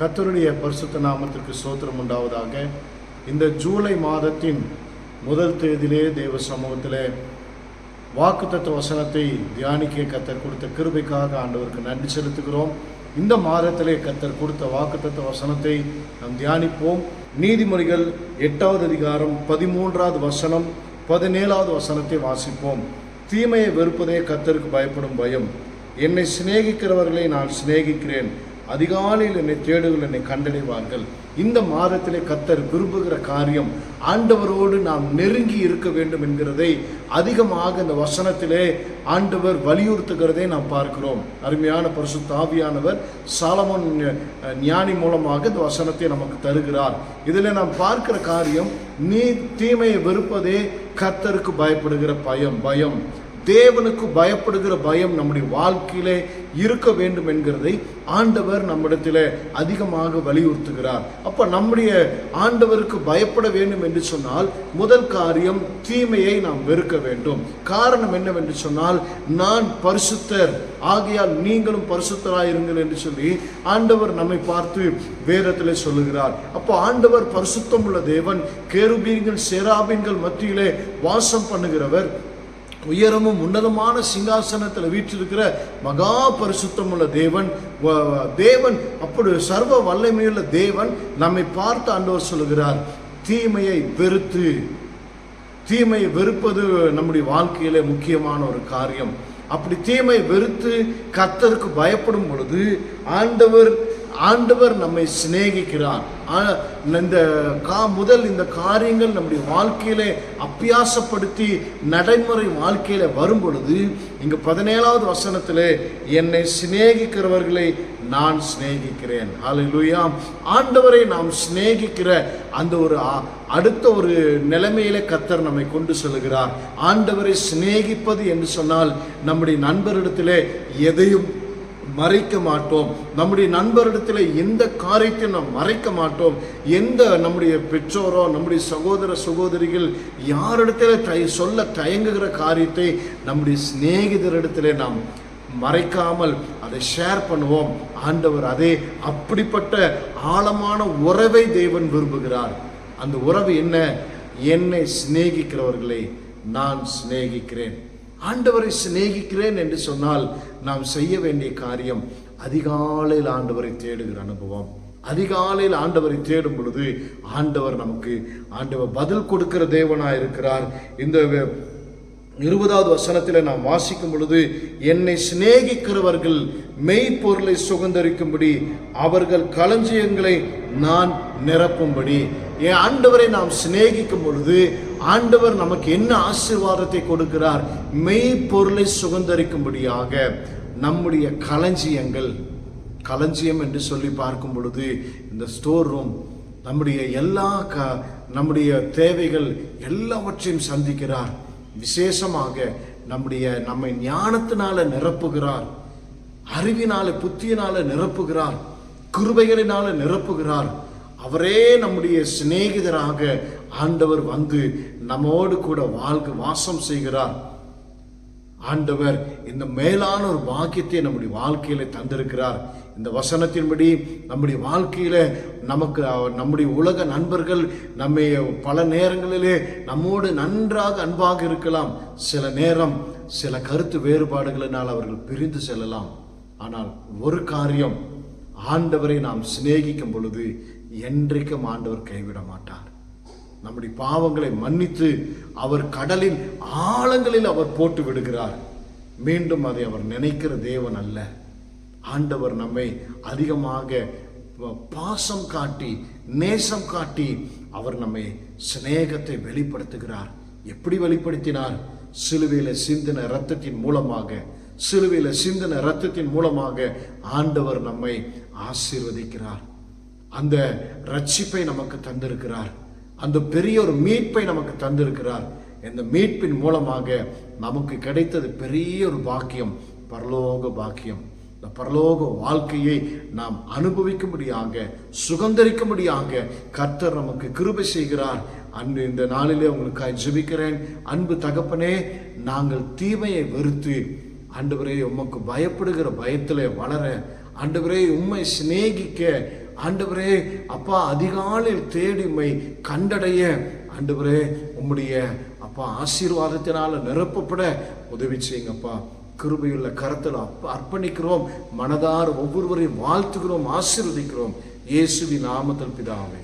கத்தருடைய பரிசுத்த நாமத்திற்கு சோத்திரம் உண்டாவதாக. இந்த ஜூலை மாதத்தின் முதல் தேதியிலே தேவ சமூகத்தில் வாக்குத்தத்த வசனத்தை தியானிக்க கத்தர் கொடுத்த கிருபைக்காக ஆண்டவருக்கு நன்றி செலுத்துகிறோம். இந்த மாதத்திலே கத்தர் கொடுத்த வாக்குத்தத்த வசனத்தை நாம் தியானிப்போம். நீதிமொழிகள் எட்டாவது அதிகாரம் பதிமூன்றாவது வசனம் பதினேழாவது வசனத்தை வாசிப்போம். தீமையை வெறுப்பதே கத்தருக்கு பயப்படும் பயம். என்னை சிநேகிக்கிறவர்களை நான் சிநேகிக்கிறேன். அதிகாலையில் என்னை தேடுகள் என்னை கண்டடைவார்கள். இந்த மாதத்திலே கத்தர் விரும்புகிற காரியம் ஆண்டவரோடு நாம் நெருங்கி இருக்க வேண்டும் என்கிறதை அதிகமாக இந்த வசனத்திலே ஆண்டவர் வலியுறுத்துகிறதை நாம் பார்க்கிறோம். அருமையான பரிசு தாவியானவர் சாலமன் ஞானி மூலமாக இந்த வசனத்தை நமக்கு தருகிறார். இதில் நாம் பார்க்கிற காரியம் நீ தீமையை வெறுப்பதே கத்தருக்கு பயப்படுகிற பயம் பயம். தேவனுக்கு பயப்படுகிற பயம் நம்முடைய வாழ்க்கையிலே இருக்க வேண்டும் என்கிறதை ஆண்டவர் நம்மிடத்தில் அதிகமாக வலியுறுத்துகிறார். அப்போ நம்முடைய ஆண்டவருக்கு பயப்பட வேண்டும் என்று சொன்னால் முதல் காரியம் தீமையை நாம் வெறுக்க வேண்டும். காரணம் என்னவென்று சொன்னால் நான் பரிசுத்தர் ஆகையால் நீங்களும் பரிசுத்தராயிருங்கள் என்று சொல்லி ஆண்டவர் நம்மை பார்த்து வேதத்தில் சொல்லுகிறார். அப்போ ஆண்டவர் பரிசுத்தம் உள்ள தேவன் கேருபீன்கள் சேராபீன்கள் மத்தியிலே வாசம் பண்ணுகிறவர் உயரமும் உன்னதமான சிங்காசனத்தில் வீற்றிருக்கிற மகா பரிசுத்தம் உள்ள தேவன் தேவன் அப்படி சர்வ வல்லமையுள்ள தேவன் நம்மை பார்த்து ஆண்டவர் சொல்லுகிறார் தீமையை வெறுத்து தீமையை வெறுப்பது நம்முடைய வாழ்க்கையில முக்கியமான ஒரு காரியம். அப்படி தீமை வெறுத்து கத்தருக்கு பயப்படும் பொழுது ஆண்டவர் ஆண்டவர் நம்மை சிநேகிக்கிறார். இந்த கா முதல் இந்த காரியங்கள் நம்முடைய வாழ்க்கையிலே அப்பியாசப்படுத்தி நடைமுறை வாழ்க்கையில வரும் பொழுது இங்க பதினேழாவது வசனத்தில் என்னை சிநேகிக்கிறவர்களை நான் சிநேகிக்கிறேன். ஹalleluya ஆண்டவரை நாம் சிநேகிக்கிற அந்த ஒரு அடுத்த ஒரு நிலைமையில கத்தர் நம்மை கொண்டு செல்கிறார். ஆண்டவரை சிநேகிப்பது என்று சொன்னால் நம்முடைய நண்பரிடத்திலே எதையும் மறைக்க மாட்டோம். நம்முடைய நண்பரிடத்தில் எந்த காரியத்தையும் நாம் மறைக்க மாட்டோம். எந்த நம்முடைய பெற்றோரோ நம்முடைய சகோதர சகோதரிகள் யாரிடத்தில் தய சொல்ல தயங்குகிற காரியத்தை நம்முடைய சிநேகிதரிடத்தில் நாம் மறைக்காமல் அதை ஷேர் பண்ணுவோம். ஆண்டவர் அதே அப்படிப்பட்ட ஆழமான உறவை தேவன் விரும்புகிறார். அந்த உறவு என்ன? என்னை சிநேகிக்கிறவர்களை நான் சிநேகிக்கிறேன். ஆண்டவரை சிநேகிக்கிறேன் என்று சொன்னால் நாம் செய்ய வேண்டிய காரியம் அதிகாலையில் ஆண்டவரை தேடுகிற அனுபவம். அதிகாலையில் ஆண்டவரை தேடும் பொழுது ஆண்டவர் நமக்கு ஆண்டவர் பதில் கொடுக்கிற தேவனாக இருக்கிறார். இந்த இருபதாவது வசனத்தில் நாம் வாசிக்கும் பொழுது என்னை சிநேகிக்கிறவர்கள் மெய்ப்பொருளை சுகந்தரிக்கும்படி அவர்கள் களஞ்சியங்களை நான் நிரப்பும்படி. என் ஆண்டவரை நாம் சிநேகிக்கும் பொழுது ஆண்டவர் நமக்கு என்ன ஆசீர்வாதத்தை கொடுக்கிறார்? மெய்ப்பொருளை சுகந்தரிக்கும்படியாக நம்முடைய களஞ்சியங்கள் களஞ்சியம் என்று சொல்லி பார்க்கும் பொழுது இந்த ஸ்டோர் ரூம் நம்முடைய எல்லா க நம்முடைய தேவைகள் எல்லாவற்றையும் சந்திக்கிறார். விசேஷமாக நம்முடைய நம்மை ஞானத்தினால நிரப்புகிறார். அறிவினால புத்தியினால நிரப்புகிறார். கிருபைகளினால நிரப்புகிறார். அவரே நம்முடைய சிநேகிதராக ஆண்டவர் வந்து நம்மோடு கூட வாழ்க்கை வாசம் செய்கிறார். ஆண்டவர் இந்த மேலான ஒரு பாக்கியத்தை நம்முடைய வாழ்க்கையில தந்திருக்கிறார். இந்த வசனத்தின்படி நம்முடைய வாழ்க்கையில நமக்கு நம்முடைய உலக நண்பர்கள் நம்மை பல நேரங்களிலே நம்மோடு நன்றாக அன்பாக இருக்கலாம். சில நேரம் சில கருத்து வேறுபாடுகளினால் அவர்கள் பிரிந்து செல்லலாம். ஆனால் ஒரு காரியம் ஆண்டவரை நாம் சிநேகிக்கும் பொழுது என்றைக்கும் ஆண்டவர் கைவிட மாட்டார். நம்முடைய பாவங்களை மன்னித்து அவர் கடலின் ஆழங்களில் அவர் போட்டு விடுகிறார். மீண்டும் அதை அவர் நினைக்கிற தேவன் அல்ல. ஆண்டவர் நம்மை அதிகமாக பாசம் காட்டி நேசம் காட்டி அவர் நம்மை சிநேகத்தை வெளிப்படுத்துகிறார். எப்படி வெளிப்படுத்தினார்? சிலுவையில் சிந்தின இரத்தத்தின் மூலமாக சிலுவையில் சிந்தின இரத்தத்தின் மூலமாக ஆண்டவர் நம்மை ஆசீர்வதிக்கிறார். அந்த ரட்சிப்பை நமக்கு தந்திருக்கிறார். அந்த பெரிய ஒரு மீட்பை நமக்கு தந்திருக்கிறார். இந்த மீட்பின் மூலமாக நமக்கு கிடைத்தது பெரிய ஒரு பாக்கியம் பரலோக பாக்கியம். இந்த பரலோக வாழ்க்கையை நாம் அனுபவிக்கும்படியாக சுகந்தரிக்கும்படியாக கர்த்தர் நமக்கு கிருபை செய்கிறார். அன்று இந்த நாளிலே உங்களுக்கு ஜெபிக்கிறேன். அன்பு தகப்பனே நாங்கள் தீமையை வெறுத்து ஆண்டவரே உமக்கு பயப்படுகிற பயத்திலே வளர ஆண்டவரே உம்மை சிநேகிக்க ஆண்டவரே அப்பா அதிகாலையில் தேடிமை கண்டடைய. ஆண்டவரே உம்முடைய அப்பா ஆசீர்வாதத்தினால நிரப்பப்பட உதவி செய்யுங்கப்பா. கிருபையுள்ள கரத்தில் அப்ப அர்ப்பணிக்கிறோம் மனதார் ஒவ்வொருவரையும் வாழ்த்துகிறோம் ஆசீர்வதிக்கிறோம். இயேசுவி நாமத்தில் பிதாவே.